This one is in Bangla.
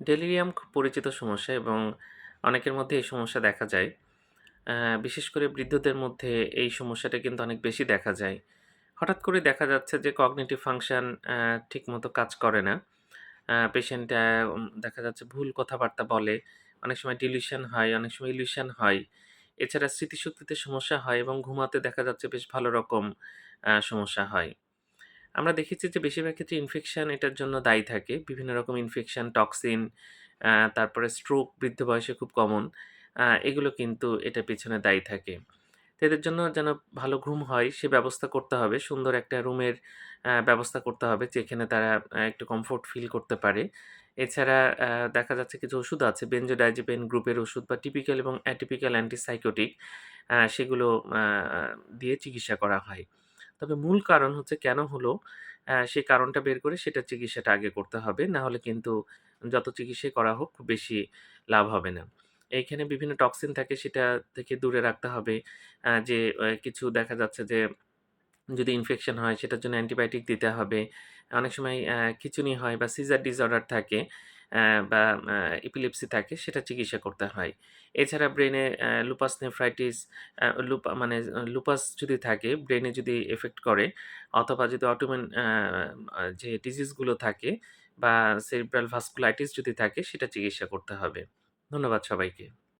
ডেলিরিয়াম খুব পরিচিত সমস্যা এবং অনেকের মধ্যে এই সমস্যা দেখা যায়। বিশেষ করে বৃদ্ধদের মধ্যে এই সমস্যাটা কিন্তু অনেক বেশি দেখা যায়। হঠাৎ করে দেখা যাচ্ছে যে কগনিটিভ ফাংশন ঠিকমতো কাজ করে না। পেশেন্ট দেখা যাচ্ছে ভুল কথাবার্তা বলে। অনেক সময় ডিলিউশন হয়, অনেক সময় ইলিউশন হয়। এছাড়া স্মৃতিশক্তিতে সমস্যা হয় এবং ঘুমাতে দেখা যাচ্ছে বেশ ভালো রকম সমস্যা হয়। আমরা দেখেছি যে বেশিরভাগ ক্ষেত্রে ইনফেকশান এটার জন্য দায়ী থাকে। বিভিন্ন রকম ইনফেকশন, টক্সিন, তারপরে স্ট্রোক বৃদ্ধ বয়সে খুব কমন। এগুলো কিন্তু এটার পেছনে দায়ী থাকে। এদের জন্য যেন ভালো ঘুম হয় সে ব্যবস্থা করতে হবে। সুন্দর একটা রুমের ব্যবস্থা করতে হবে যেখানে তারা একটু কমফোর্ট ফিল করতে পারে। এছাড়া দেখা যাচ্ছে কিছু ওষুধ আছে বেনজোডাইজেপিন গ্রুপের ওষুধ বা টিপিক্যাল এবং অ্যাটিপিক্যাল অ্যান্টিসাইকোটিক সেগুলো দিয়ে চিকিৎসা করা হয়। তবে মূল কারণ হচ্ছে কেন হলো সেই কারণটা বের করে সেটার চিকিৎসাটা আগে করতে হবে। না হলে কিন্তু যত চিকিৎসাই করা হোক খুব বেশি লাভ হবে না। এইখানে বিভিন্ন টক্সিন থাকে সেটা থেকে দূরে রাখতে হবে। যে কিছু দেখা যাচ্ছে যে, যদি ইনফেকশন হয় সেটার জন্য অ্যান্টিবায়োটিক দিতে হবে। অনেক সময় খিঁচুনি হয় বা সিজার ডিসঅর্ডার থাকে বা ইপিলিপসি থাকে, সেটা চিকিৎসা করতে হয়। এছাড়া ব্রেনে লুপাস নেফ্রাইটিস লুপা মানে লুপাস যদি থাকে ব্রেনে যদি এফেক্ট করে, অথবা যদি আ যে ডিজিজগুলো থাকে বা সেরিব্রাল ভাস্কুলাইটিস যদি থাকে, সেটা চিকিৎসা করতে হবে। ধন্যবাদ সবাইকে।